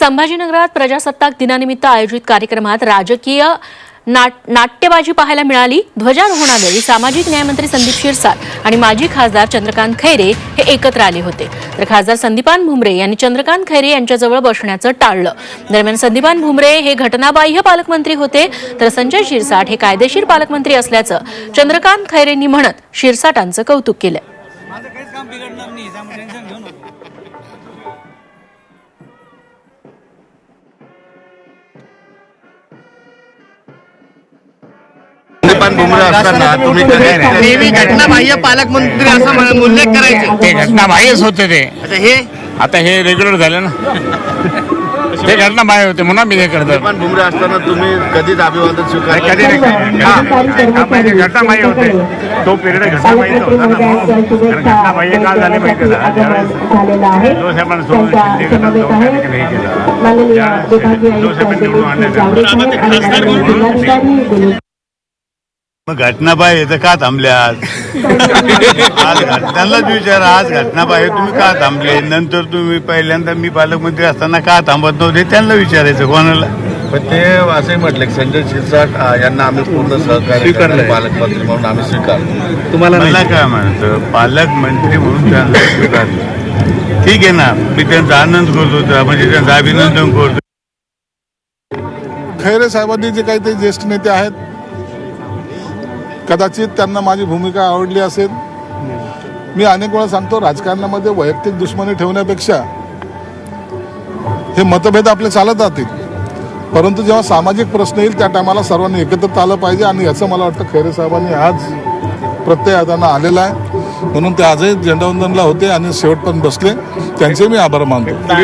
संभाजीनगरात प्रजासत्ताक दिनानिमित्त आयोजित कार्यक्रमात राजकीय नाट नाट्यबाजी पाहायला मिळाली. ध्वजारोहणावेळी सामाजिक न्यायमंत्री संदीप शिरसाट आणि माजी खासदार चंद्रकांत खैरे हे एकत्र आले होते. तर खासदार संदीपान भुमरे यांनी चंद्रकांत खैरे यांच्याजवळ बसण्याचं टाळलं. दरम्यान संदीपान भुमरे हे घटनाबाह्य पालकमंत्री होते तर संजय शिरसाट हे कायदेशीर पालकमंत्री असल्याचं चंद्रकांत खैरेंनी म्हणत शिरसाटांचं कौतुक केलं. बुमरा असताना तुम्ही कधी नेहमी घटना बाह्य पालकमंत्री असं म्हण- उल्लेख करायचे. ते घटना बाह्यच होते ते. आता हे? आता हे रेग्युलर झालं ना. ते घटना बाह्य होते म्हणून मी हे करतो. पण बुमरा असताना तुम्ही कधीच अभिवादन स्वीकार कधी नाही. घटनाबाह्य घटनाबाह्य होते. तो पिरियड घटनाबाह्यचा होता ना. म्हणून. कारण घटनाबाह्य का झाले माहिती हे जोसाहेबांनी निवडून आणले मग घटनाबाई आहे तर का थांबले आज? आज घट- त्यांनाच विचारा आज घटनाबाई आहे, तुम्ही का थांबले? नंतर तुम्ही पहिल्यांदा मी पालकमंत्री असताना का थांबत नव्हते? त्यांना विचारायचं कोणाला? पण ते असे म्हटले की संजय शिरसाट यांना आम्ही पूर्ण सहकार्य करणार, पालकमंत्री म्हणून आम्ही स्वीकारतो मला काय म्हणायचं? पालकमंत्री म्हणून त्यांना स्वीकारलं. ठीक आहे ना? मी त्यांचा आनंद करतो म्हणजे त्यांचं अभिनंदन करतो. खैरे साहेबांनी जे काही ते ज्येष्ठ नेते आहेत कदाचित त्यांना माझी भूमिका आवडली असेल. मी अनेक वेळा सांगतो राजकारणामध्ये वैयक्तिक दुश्मनी ठेवण्यापेक्षा हे मतभेद आपले चालत राहतील परंतु जेव्हा सामाजिक प्रश्न येईल त्या टायमाला सर्वांनी एकत्रित आलं पाहिजे आणि याचं मला वाटतं खैरे साहेबांनी आज प्रत्यय त्यांना आलेला आहे. म्हणून ते आजही झेंडावंदनला होते आणि शेवट पण बसले. त्यांचे मी आभार मानतो.